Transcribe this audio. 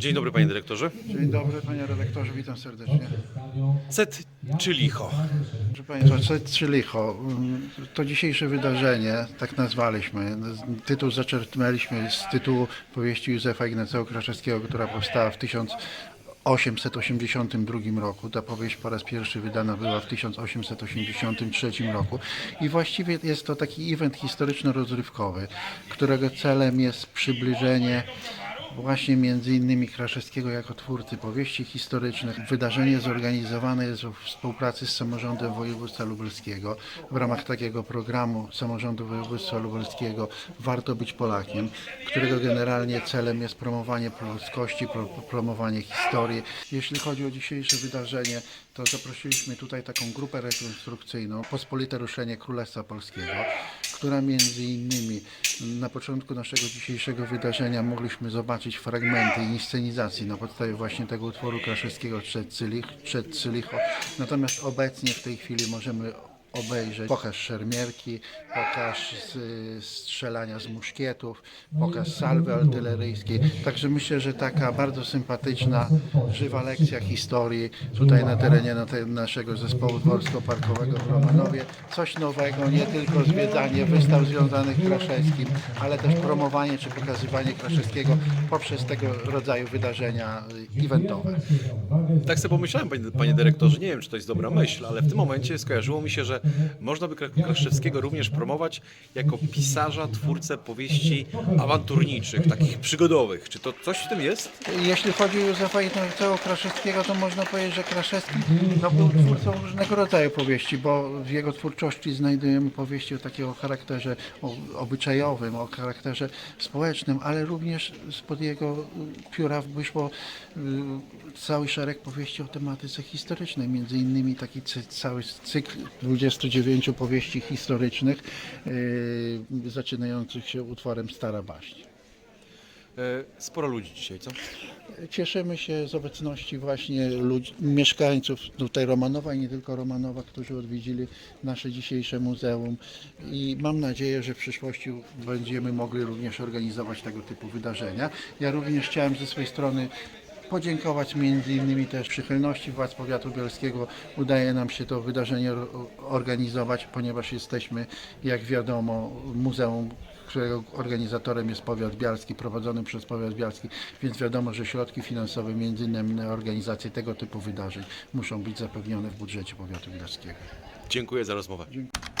Dzień dobry panie dyrektorze. Dzień dobry panie redaktorze, witam serdecznie. Cet czy licho? Proszę państwa, Cet czy licho? To dzisiejsze wydarzenie, tak nazwaliśmy. Tytuł zaczerpnęliśmy z tytułu powieści Józefa Ignacego Kraszewskiego, która powstała w 1882 roku. Ta powieść po raz pierwszy wydana była w 1883 roku. I właściwie jest to taki event historyczno-rozrywkowy, którego celem jest przybliżenie właśnie między innymi Kraszewskiego jako twórcy powieści historycznych. Wydarzenie zorganizowane jest w współpracy z samorządem województwa lubelskiego. W ramach takiego programu samorządu województwa lubelskiego Warto być Polakiem, którego generalnie celem jest promowanie polskości, pro, promowanie historii. Jeśli chodzi o dzisiejsze wydarzenie, to zaprosiliśmy tutaj taką grupę rekonstrukcyjną, Pospolite Ruszenie Królestwa Polskiego, która między innymi na początku naszego dzisiejszego wydarzenia mogliśmy zobaczyć fragmenty inscenizacji na podstawie właśnie tego utworu Kraszewskiego Trzed Cylicho. Natomiast obecnie w tej chwili możemy obejrzeć pokaz szermierki, pokaz strzelania z muszkietów, pokaz salwy artyleryjskiej. Także myślę, że taka bardzo sympatyczna, żywa lekcja historii tutaj na terenie na te, naszego zespołu dworsko-parkowego w Romanowie. Coś nowego, nie tylko zwiedzanie wystaw związanych z Kraszewskim, ale też promowanie czy pokazywanie Kraszewskiego poprzez tego rodzaju wydarzenia eventowe. Tak sobie pomyślałem panie, panie dyrektorze, nie wiem czy to jest dobra myśl, ale w tym momencie skojarzyło mi się, że można by Kra- Kraszewskiego również promować jako pisarza, twórcę powieści awanturniczych, takich przygodowych. Czy to coś w tym jest? Jeśli chodzi o Józefa Ignacego Kraszewskiego, to można powiedzieć, że Kraszewski no, był twórcą różnego rodzaju powieści, bo w jego twórczości znajdujemy powieści o takiego charakterze o, obyczajowym, o charakterze społecznym, ale również spod jego pióra wyszło y, cały szereg powieści o tematyce historycznej, między innymi taki cały cykl 29 powieści historycznych, y, zaczynających się utworem Stara Baść. E, Sporo ludzi dzisiaj, co? Cieszymy się z obecności właśnie ludzi, mieszkańców tutaj Romanowa i nie tylko Romanowa, którzy odwiedzili nasze dzisiejsze muzeum i mam nadzieję, że w przyszłości będziemy mogli również organizować tego typu wydarzenia. Ja również chciałem ze swojej strony podziękować między innymi też przychylności władz powiatu bielskiego. Udaje nam się to wydarzenie organizować, ponieważ jesteśmy, jak wiadomo, muzeum którego organizatorem jest powiat bialski, prowadzonym przez powiat bialski, więc wiadomo, że środki finansowe między innymi na organizację tego typu wydarzeń muszą być zapewnione w budżecie powiatu bielskiego. Dziękuję za rozmowę. Dziękuję.